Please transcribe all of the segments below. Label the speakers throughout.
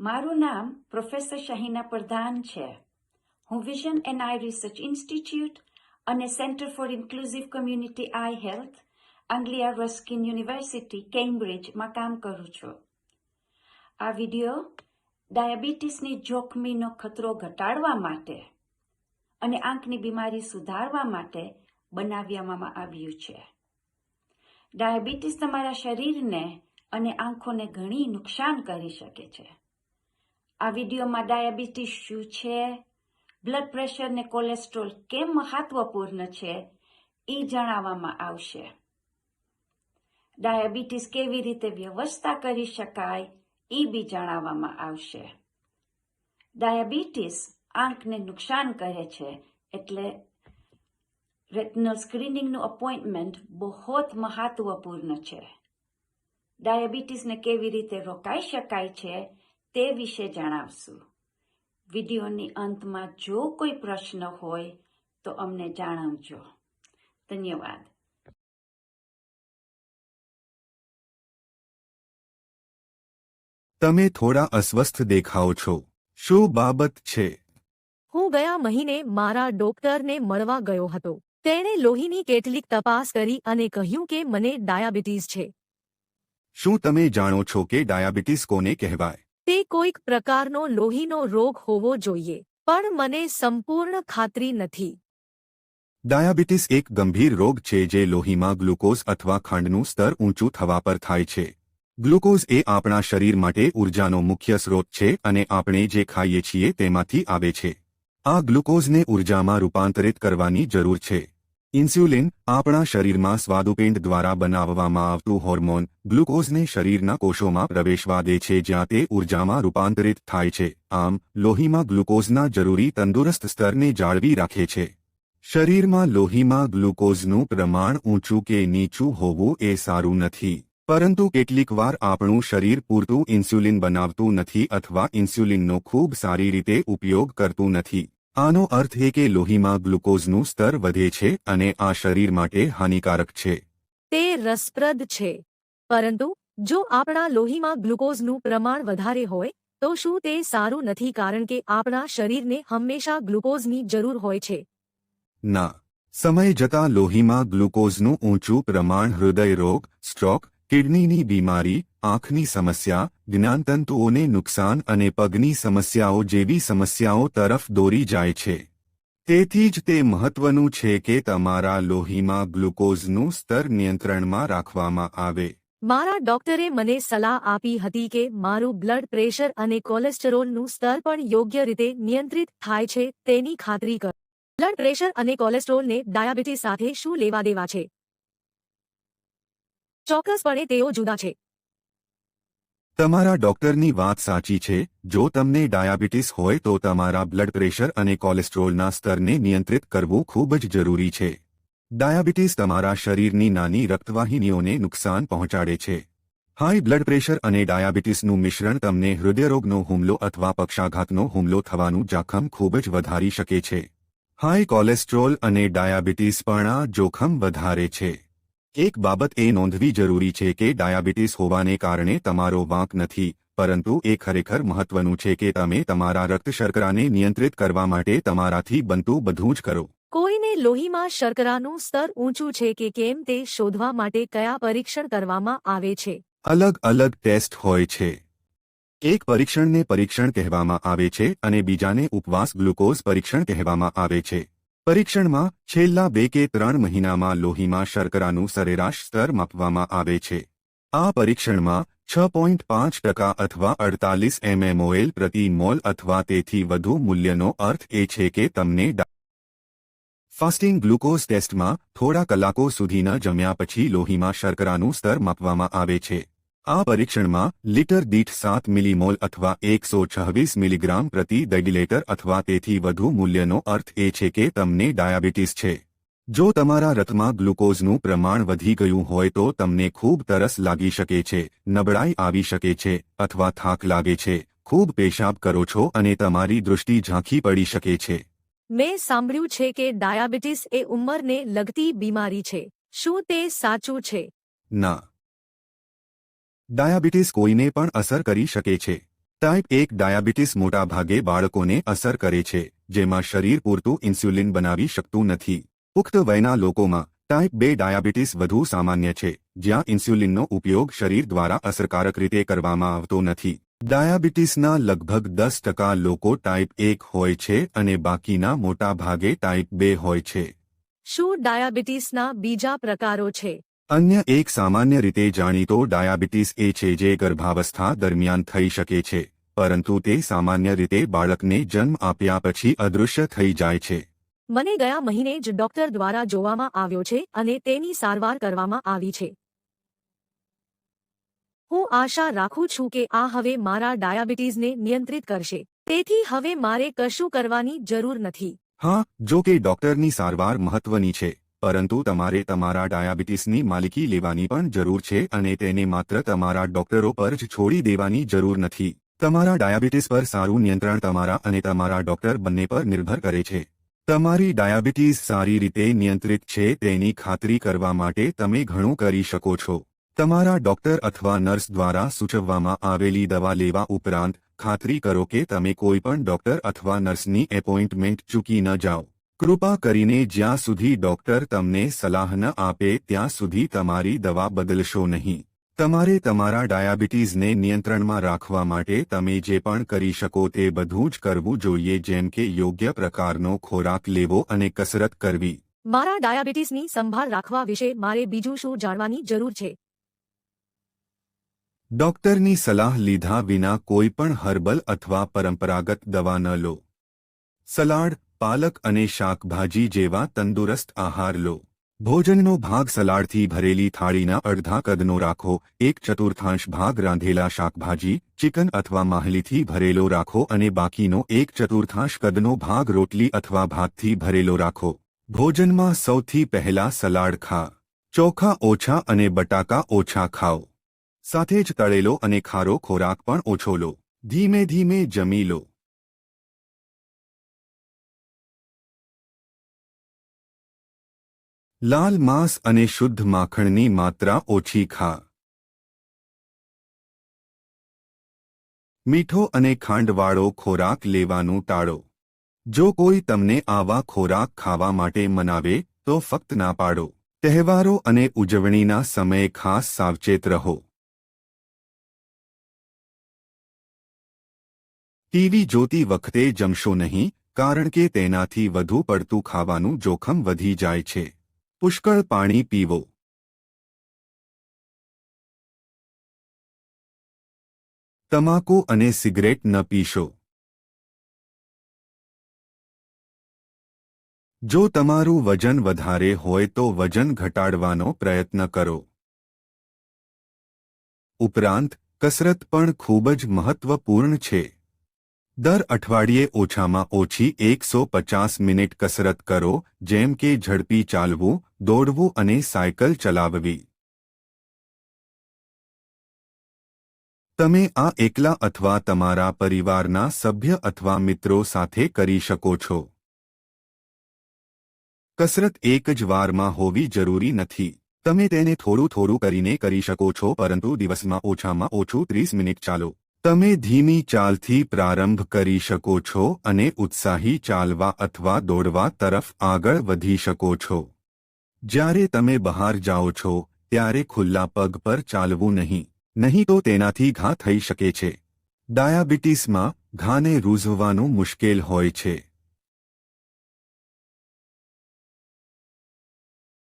Speaker 1: મારું નામ પ્રોફેસર શહીના પ્રધાન છે. હું vision and eye research institute અને centre for inclusive community eye health Anglia Ruskin university કેમ્બ્રિજમાં કામ કરું છું. આ વીડિયો ડાયાબિટીસની જોખમીનો ખતરો ઘટાડવા માટે અને આંખની બીમારી સુધારવા માટે બનાવવામાં આવ્યું છે. ડાયાબિટીસ તમારા શરીરને અને આંખોને ઘણી નુકસાન કરી શકે છે. આ વિડીયોમાં ડાયાબિટીસ શું છે? બ્લડ પ્રેશર ને કોલેસ્ટ્રોલ કેમ મહત્વપૂર્ણ છે? એ જણાવવામાં આવશે. ડાયાબિટીસ કેવી રીતે વ્યવસ્થા કરી શકાય એ બી જણાવવામાં આવશે. ડાયાબિટીસ આંખને નુકસાન કરે છે એટલે રેટનલ સ્ક્રીનિંગનું અપોઇન્ટમેન્ટ બહુ મહત્વપૂર્ણ છે. ડાયાબિટીસને કેવી રીતે રોકાઈ શકાય છે તે વિશે જણાવશું. વિડીયોની અંતમાં જો કોઈ પ્રશ્ન હોય તો અમને જણાવજો. ધન્યવાદ.
Speaker 2: તમે થોડા અસ્વસ્થ દેખાઓ છો. શું બાબત છે?
Speaker 3: હું ગયા મહિને મારા ડોક્ટરને મળવા ગયો હતો. તેણે લોહીની કેટલીક તપાસ કરી અને કહ્યું કે મને ડાયાબિટીસ છે.
Speaker 2: શું તમે જાણો છો કે ડાયાબિટીસ કોને કહેવાય?
Speaker 3: તે કોઈક પ્રકારનો લોહીનો રોગ હોવો જોઈએ, પણ મને સંપૂર્ણ ખાતરી નથી.
Speaker 2: ડાયાબિટીસ એક ગંભીર રોગ છે જે લોહીમાં ગ્લુકોઝ અથવા ખાંડનું સ્તર ઊંચું થવા પર થાય છે. ગ્લુકોઝ એ આપણા શરીર માટે ઊર્જાનો મુખ્ય સ્રોત છે અને આપણે જે ખાઈએ છીએ તેમાંથી આવે છે. આ ગ્લુકોઝને ઊર્જામાં રૂપાંતરિત કરવાની જરૂર છે. ઇન્સ્યુલિન આપણા શરીરમાં સ્વાદુપિંડ દ્વારા બનાવવામાં આવતું હોર્મોન ગ્લુકોઝને શરીરના કોષોમાં પ્રવેશવા દે છે, જ્યાં તે ઊર્જામાં રૂપાંતરિત થાય છે. આમ, લોહીમાં ગ્લુકોઝના જરૂરી તંદુરસ્ત સ્તરને જાળવી રાખે છે. શરીરમાં લોહીમાં ગ્લુકોઝનું પ્રમાણ ઊંચું કે નીચું હોવું એ સારું નથી. પરંતુ કેટલીકવાર આપણું શરીર પૂરતું ઇન્સ્યુલિન બનાવતું નથી અથવા ઇન્સ્યુલિનનો ખૂબ સારી રીતે ઉપયોગ કરતું નથી. આનો અર્થ એ કે લોહીમાં ગ્લુકોઝનું સ્તર વધે છે અને આ શરીર માટે હાનિકારક છે.
Speaker 3: તે રસપ્રદ છે. પરંતુ જો આપણા લોહીમાં ગ્લુકોઝનું પ્રમાણ વધારે હોય તો શું તે સારું નથી કારણ કે આપણા શરીરને હંમેશા ગ્લુકોઝની જરૂર હોય છે?
Speaker 2: ના. સમય જતાં લોહીમાં ગ્લુકોઝનું ઊંચું પ્રમાણ હૃદય રોગ સ્ટ્રોક કિડનીની બીમારી, આંખની સમસ્યા, જ્ઞાનતંતુઓને નુકસાન અને પગની સમસ્યાઓ જેવી સમસ્યાઓ તરફ દોરી જાય છે. તેથી જ તે મહત્વનું છે કે તમારા લોહીમાં ગ્લુકોઝનું સ્તર નિયંત્રણમાં રાખવામાં આવે.
Speaker 3: મારા ડોક્ટરે મને સલાહ આપી હતી કે મારું બ્લડ પ્રેશર અને કોલેસ્ટેરોલનું સ્તર પણ યોગ્ય રીતે નિયંત્રિત થાય છે, તેની ખાતરી કર. બ્લડ પ્રેશર અને કોલેસ્ટ્રોલને ડાયાબિટીસ સાથે શું લેવા દેવા છે? ચોક્કસપણે તેઓ જુદા છે.
Speaker 2: તમારા ડોક્ટરની વાત સાચી છે. જો તમને ડાયાબિટીસ હોય તો તમારા બ્લડ પ્રેશર અને કોલેસ્ટ્રોલના સ્તરને નિયંત્રિત કરવું ખૂબ જ જરૂરી છે. ડાયાબિટીસ તમારા શરીરની નાની રક્તવાહિનીઓને નુકસાન પહોંચાડે છે. હાઈ બ્લડ પ્રેશર અને ડાયાબિટીસનું મિશ્રણ તમને હૃદયરોગનો હુમલો અથવા પક્ષાઘાતનો હુમલો થવાનું જોખમ ખૂબ જ વધારી શકે છે. હાઈ કોલેસ્ટ્રોલ અને ડાયાબિટીસ પણ આ જોખમ વધારે છે. એક બાબત એ નોંધવી જરૂરી છે કે ડાયાબિટીસ હોવાને કારણે તમારો વાંક નથી પરંતુ એ ખરેખર મહત્વનું છે કે તમે તમારા રક્ત શર્કરાને નિયંત્રિત કરવા માટે તમારાથી બનતું બધું જ કરો.
Speaker 3: કોઈને લોહીમાં શર્કરાનું સ્તર ઊંચું છે કે કેમ તે શોધવા માટે કયા પરીક્ષણ કરવામાં આવે છે?
Speaker 2: અલગ અલગ ટેસ્ટ હોય છે. એક પરીક્ષણને પરીક્ષણ કહેવામાં આવે છે અને બીજાને ઉપવાસ ગ્લુકોઝ પરીક્ષણ કહેવામાં આવે છે. પરીક્ષણમાં છેલ્લા બે કે ત્રણ મહિનામાં લોહીમાં શર્કરાનું સરેરાશ સ્તર માપવામાં આવે છે. આ પરીક્ષણમાં છ પોઈન્ટ પાંચ ટકા અથવા અડતાલીસ એમએમઓએલ પ્રતિ મોલ અથવા તેથી વધુ મૂલ્યનો અર્થ એ છે કે તમને ફાસ્ટિંગ ગ્લુકોઝ ટેસ્ટમાં થોડા કલાકો સુધી ન જમ્યા પછી લોહીમાં શર્કરાનું સ્તર માપવામાં આવે છે. આ પરીક્ષણમાં લીટર દીઠ સાત મિલીમોલ અથવા એકસો છવ્વીસ મિલીગ્રામ પ્રતિ ડેડિલેટર અથવા તેથી વધુ મૂલ્યનો અર્થ એ છે કે તમને ડાયાબિટીસ છે. જો તમારા રથમાં ગ્લુકોઝનું પ્રમાણ વધી ગયું હોય તો તમને ખૂબ તરસ લાગી શકે છે નબળાઈ આવી શકે છે અથવા થાક લાગે છે. ખૂબ પેશાબ કરો છો અને તમારી દૃષ્ટિ ઝાંખી પડી શકે છે.
Speaker 3: મેં સાંભળ્યું છે કે ડાયાબિટીસ એ ઉંમરને લગતી બીમારી છે. શું તે સાચું છે?
Speaker 2: ના. ડાયાબિટીસ કોઈને પણ અસર કરી શકે છે. ટાઈપ એક ડાયાબિટીસ મોટાભાગે બાળકોને અસર કરે છે, જેમાં શરીર પૂરતું ઇન્સ્યુલિન બનાવી શકતું નથી. પુખ્ત વયના લોકોમાં ટાઈપ બે ડાયાબિટીસ વધુ સામાન્ય છે, જ્યાં ઇન્સ્યુલિનનો ઉપયોગ શરીર દ્વારા અસરકારક રીતે કરવામાં આવતો નથી. ડાયાબિટીસના લગભગ દસ ટકા લોકો ટાઈપ એક હોય છે અને બાકીના મોટા ભાગે ટાઈપ બે હોય છે.
Speaker 3: શું ડાયાબિટીસના બીજા પ્રકારો છે?
Speaker 2: અન્ય એક સામાન્ય રીતે જાણીતો ડાયાબિટીસ એ છે જે ગર્ભાવસ્થા દરમિયાન થઈ શકે છે પરંતુ તે સામાન્ય રીતે બાળકને જન્મ આપ્યા પછી અદૃશ્ય થઈ જાય છે.
Speaker 3: મને ગયા મહિને જ ડોક્ટર દ્વારા જોવામાં આવ્યો છે અને તેની સારવાર કરવામાં આવી છે. હું આશા રાખું છું કે આ હવે મારા ડાયાબિટીસને નિયંત્રિત કરશે. તેથી હવે મારે કશું કરવાની જરૂર નથી.
Speaker 2: હા જો કે ડોક્ટરની સારવાર મહત્વની છે. પરંતુ તમારે તમારા ડાયાબિટીસની માલિકી લેવાની પણ જરૂર છે અને તેને માત્ર તમારા ડોક્ટરો પર જ છોડી દેવાની જરૂર નથી. તમારા ડાયાબિટીસ પર સારું નિયંત્રણ તમારા અને તમારા ડોક્ટર બંને પર નિર્ભર કરે છે. તમારી ડાયાબિટીસ સારી રીતે નિયંત્રિત છે તેની ખાતરી કરવા માટે તમે ઘણું કરી શકો છો. તમારા ડોક્ટર અથવા નર્સ દ્વારા સૂચવવામાં આવેલી દવા લેવા ઉપરાંત ખાતરી કરો કે તમે કોઈ પણ ડોક્ટર અથવા નર્સની એપોઇન્ટમેન્ટ ચૂકી ન જાઓ. કૃપા કરીને જ્યાં સુધી ડોક્ટર તમને સલાહ ન આપે ત્યાં સુધી તમારી દવા બદલશો નહીં. તમારે તમારા ડાયાબિટીસને નિયંત્રણમાં રાખવા માટે તમે જે પણ કરી શકો તે બધું જ કરવું જોઈએ જેમ કે યોગ્ય પ્રકારનો ખોરાક લેવો અને કસરત કરવી.
Speaker 3: મારા ડાયાબિટીસની સંભાળ રાખવા વિશે મારે બીજું શું જાણવાની જરૂર છે?
Speaker 2: ડોક્ટરની સલાહ લીધા વિના કોઈ પણ હર્બલ અથવા પરંપરાગત દવા ન લો. સલાડ પાલક અને શાકભાજી જેવા તંદુરસ્ત આહાર લો. ભોજનનો ભાગ સલાડથી ભરેલી થાળીના અડધા કદનો રાખો, એક ચતુર્થાંશ ભાગ રાંધેલા શાકભાજી, ચિકન અથવા માહલીથી ભરેલો રાખો અને બાકીનો એક ચતુર્થાંશ કદનો ભાગ રોટલી અથવા ભાતથી ભરેલો રાખો. ભોજનમાં સૌથી પહેલા સલાડ ખા. ચોખા ઓછા અને બટાકા ઓછા ખાઓ. સાથે જ તળેલો અને ખારો ખોરાક પણ ઓછો લો. ધીમે ધીમે જમી લો. લાલ માંસ અને શુદ્ધ માખણની માત્રા ઓછી ખા. મીઠો અને ખાંડવાળો ખોરાક લેવાનું ટાળો. જો કોઈ તમને આવા ખોરાક ખાવા માટે મનાવે, તો ફક્ત ના પાડો. તહેવારો અને ઉજવણીના સમયે ખાસ સાવચેત રહો. ટીવી જોતી વખતે જમશો નહીં, કારણ કે તેનાથી વધુ પડતું ખાવાનું જોખમ વધી જાય છે. પુષ્કળ પાણી પીવો. તમાકુ અને સિગરેટ ન પીશો. જો તમારું વજન વધારે હોય તો વજન ઘટાડવાનો પ્રયત્ન કરો. ઉપરાંત, કસરત પણ ખૂબ જ મહત્વપૂર્ણ છે. દર અઠવાડિયે ઓછામાં ઓછી એકસો પચાસ મિનિટ કસરત કરો, જેમ કે ઝડપી ચાલવું, દોડવું અને સાયકલ ચલાવવી. તમે આ એકલા અથવા તમારા પરિવારના સભ્ય અથવા મિત્રો સાથે કરી શકો છો. કસરત એક જ વારમાં હોવી જરૂરી નથી. તમે તેને થોડું થોડું કરીને કરી શકો છો, પરંતુ દિવસમાં ઓછામાં ઓછું ત્રીસ મિનિટ ચાલો. તમે ધીમી ચાલથી પ્રારંભ કરી શકો છો અને ઉત્સાહી ચાલવા અથવા દોડવા તરફ આગળ વધી શકો છો. જ્યારે તમે બહાર જાઓ છો, ત્યારે ખુલ્લા પગ પર ચાલવું નહીં નહીં તો તેનાથી ઘા થઈ શકે છે. ડાયાબિટીસમાં, ઘાને રૂઝવવાનું મુશ્કેલ હોય છે.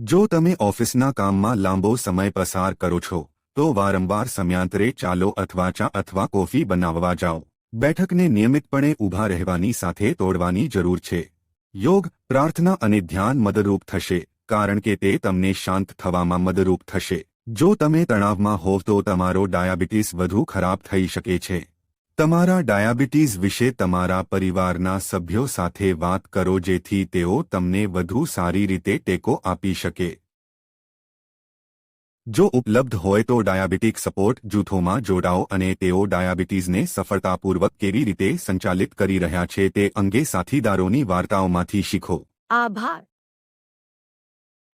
Speaker 2: જો તમે ઓફિસના કામમાં લાંબો સમય પસાર કરો છો તો વારંવાર સમયાંતરે ચાલો અથવા ચા અથવા કોફી બનાવવા જાઓ. બેઠકને નિયમિતપણે ઊભા રહેવાની સાથે તોડવાની જરૂર છે. યોગ, પ્રાર્થના અને ધ્યાન મદદરૂપ થશે, કારણ કે તે તમને શાંત થવામાં મદદરૂપ થશે. જો તમે તણાવમાં હોવ તો તમારો ડાયાબિટીસ વધુ ખરાબ થઈ શકે છે. તમારા ડાયાબિટીસ વિશે તમારા પરિવારના સભ્યો સાથે વાત કરો જેથી તેઓ તમને વધુ સારી રીતે ટેકો આપી શકે. જો ઉપલબ્ધ હોય તો ડાયાબિટીક સપોર્ટ જૂથોમાં જોડાઓ અને તેઓ ડાયાબિટીસને સફળતાપૂર્વક કેવી રીતે સંચાલિત કરી રહ્યા છે તે અંગે સાથીદારોની વાર્તાઓમાંથી શીખો.
Speaker 3: આભાર.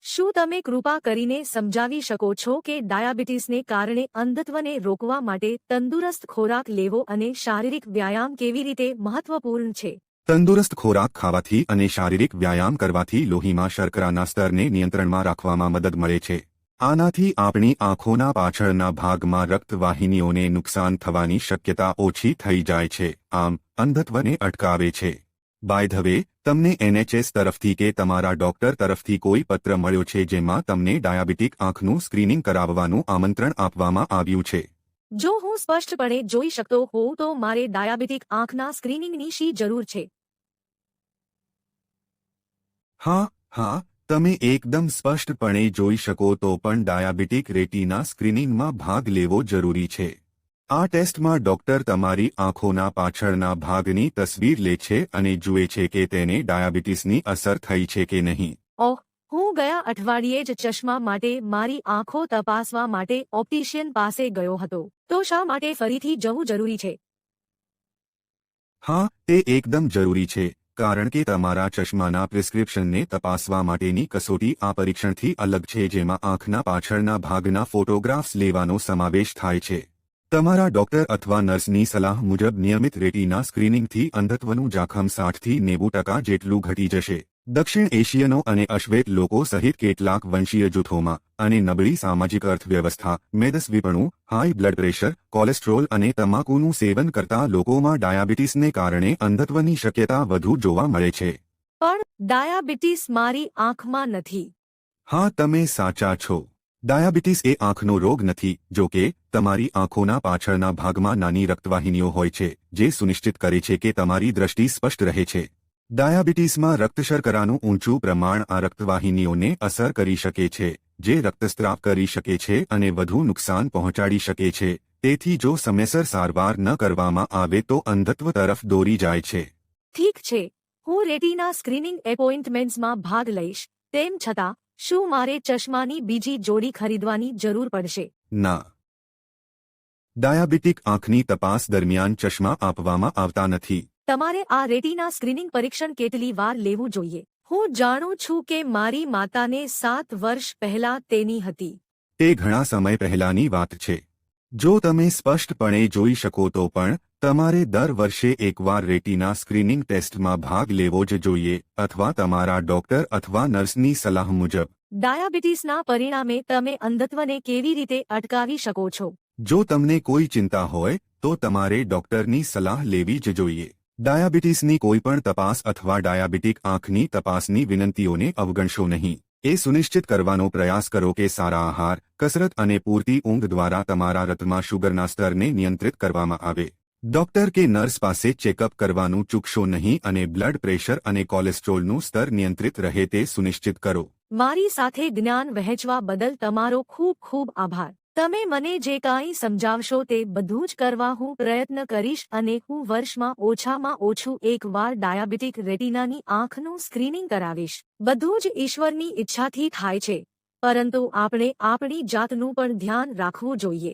Speaker 3: શું તમે કૃપા કરીને સમજાવી શકો છો કે ડાયાબિટીસને કારણે અંધત્વને રોકવા માટે તંદુરસ્ત ખોરાક લેવો અને શારીરિક વ્યાયામ કેવી રીતે મહત્વપૂર્ણ છે?
Speaker 2: તંદુરસ્ત ખોરાક ખાવાથી અને શારીરિક વ્યાયામ કરવાથી લોહીમાં શર્કરાના સ્તરને નિયંત્રણમાં રાખવામાં મદદ મળે છે. આનાથી આપણી આંખોના પાછળના ભાગમાં રક્તવાહિનીઓને નુકસાન થવાની શક્યતા ઓછી થઈ જાય છે. આમ અંધત્વને અટકાવે છે. બાય ધવે તમને એનએચએસ તરફથી કે તમારા ડોક્ટર તરફથી કોઈ પત્ર મળ્યો છે જેમાં તમને ડાયાબિટીક આંખનું સ્ક્રીનિંગ કરાવવાનું આમંત્રણ આપવામાં આવ્યું છે?
Speaker 3: જો હું સ્પષ્ટપણે જોઈ શકતો હોઉં તો મારે ડાયાબિટીક આંખના સ્ક્રીનિંગની શી જરૂર છે?
Speaker 2: હા હા તમે એકદમ સ્પષ્ટપણે જોઈ શકો તો પણ ડાયાબિટીક રેટીના સ્ક્રીનિંગમાં ભાગ લેવો જરૂરી છે. આ ટેસ્ટમાં ડોક્ટર તમારી આંખોના પાછળના ભાગની તસવીર લે છે અને જુએ છે કે તેને ડાયાબિટીસની અસર થઈ છે કે નહીં.
Speaker 3: ઓહ હું ગયા અઠવાડિયે જ ચશ્મા માટે મારી આંખો તપાસવા માટે ઓપ્ટિશિયન પાસે ગયો હતો. તો શા માટે ફરીથી જવું જરૂરી છે?
Speaker 2: હા તે એકદમ જરૂરી છે. કારણ કે તમારા ચશ્માના પ્રિસ્ક્રિપ્શનને તપાસવા માટેની કસોટી આ પરીક્ષણથી અલગ છે જેમાં આંખના પાછળના ભાગના ફોટોગ્રાફ્સ લેવાનો સમાવેશ થાય છે. તમારા ડોક્ટર અથવા નર્સની સલાહ મુજબ નિયમિત રેટીના સ્ક્રીનિંગથી અંધત્વનું જોખમ સાઠથી નેવું ટકા જેટલું ઘટી જશે. દક્ષિણ એશિયનો અને અશ્વેત લોકો સહિત કેટલાક વંશીય જૂથોમાં અને નબળી સામાજિક અર્થવ્યવસ્થા મેદસ્વીપણું હાઈ બ્લડ પ્રેશર કોલેસ્ટ્રોલ અને તમાકુનું સેવન કરતા લોકોમાં ડાયાબિટીસને કારણે અંધત્વની શક્યતા વધુ જોવા મળે છે.
Speaker 3: પણ ડાયાબિટીસ મારી આંખમાં નથી.
Speaker 2: હા તમે સાચા છો. ડાયાબિટીસ એ આંખનો રોગ નથી જો કે તમારી આંખોના પાછળના ભાગમાં નાની રક્તવાહિનીઓ હોય છે જે સુનિશ્ચિત કરે છે કે તમારી દ્રષ્ટિ સ્પષ્ટ રહે છે. ડાયાબિટીસમાં રક્તશર્કરાનું ઊંચું પ્રમાણ આ રક્તવાહિનીઓને અસર કરી શકે છે જે રક્તસ્ત્રાવ કરી શકે છે અને વધુ નુકસાન પહોંચાડી શકે છે. તેથી જો સમયસર સારવાર ન કરવામાં આવે તો અંધત્વ તરફ દોરી જાય છે.
Speaker 3: ઠીક છે. હું રેટીના સ્ક્રીનિંગ એપોઇન્ટમેન્ટ્સમાં ભાગ લઈશ. તેમ છતાં શું મારે ચશ્માની બીજી જોડી ખરીદવાની જરૂર પડશે?
Speaker 2: ના. ડાયાબિટીક આંખની તપાસ દરમિયાન ચશ્મા આપવામાં આવતા નથી.
Speaker 3: તમારે આ રેટીના સ્ક્રીનિંગ પરીક્ષણ કેટલી વાર લેવું જોઈએ? હું જાણું છું કે મારી માતાને સાત વર્ષ પહેલા તેની હતી.
Speaker 2: તે ઘણા સમય પહેલાની વાત છે. જો તમે સ્પષ્ટપણે જોઈ શકો તો પણ તમારે દર વર્ષે એકવાર રેટીના સ્ક્રીનિંગ ટેસ્ટમાં ભાગ લેવો જ જોઈએ અથવા તમારા ડોક્ટર અથવા નર્સની સલાહ મુજબ.
Speaker 3: ડાયાબિટીસના પરિણામે તમે અંધત્વને કેવી રીતે અટકાવી શકો છો?
Speaker 2: જો તમને કોઈ ચિંતા હોય તો તમારે ડોક્ટરની સલાહ લેવી જ જોઈએ. ડાયાબિટીસની કોઈપણ તપાસ અથવા ડાયાબિટીક આંખની તપાસની વિનંતીઓને અવગણશો નહીં. એ સુનિશ્ચિત કરવાનો પ્રયાસ કરો કે સારા આહાર, કસરત અને પૂરતી ઊંઘ દ્વારા તમારા રતમાં શુગરના સ્તરને નિયંત્રિત કરવામાં આવે. ડોક્ટર કે નર્સ પાસે ચેકઅપ કરવાનું ચૂકશો નહીં અને બ્લડ પ્રેશર અને કોલેસ્ટ્રોલનું સ્તર નિયંત્રિત રહે તે સુનિશ્ચિત કરો.
Speaker 3: મારી સાથે જ્ઞાન વહેંચવા બદલ તમારો ખૂબ ખૂબ આભાર. તમે મને જે કાંઈ સમજાવશો તે બધું જ કરવા હું પ્રયત્ન કરીશ અને હું વર્ષમાં ઓછામાં ઓછું એક વાર ડાયાબિટીક રેટિનાની આંખનું સ્ક્રીનિંગ કરાવીશ. બધું જ ઈશ્વરની ઈચ્છાથી થાય છે. પરંતુ આપણે આપણી જાતનું પણ ધ્યાન રાખવું જોઈએ.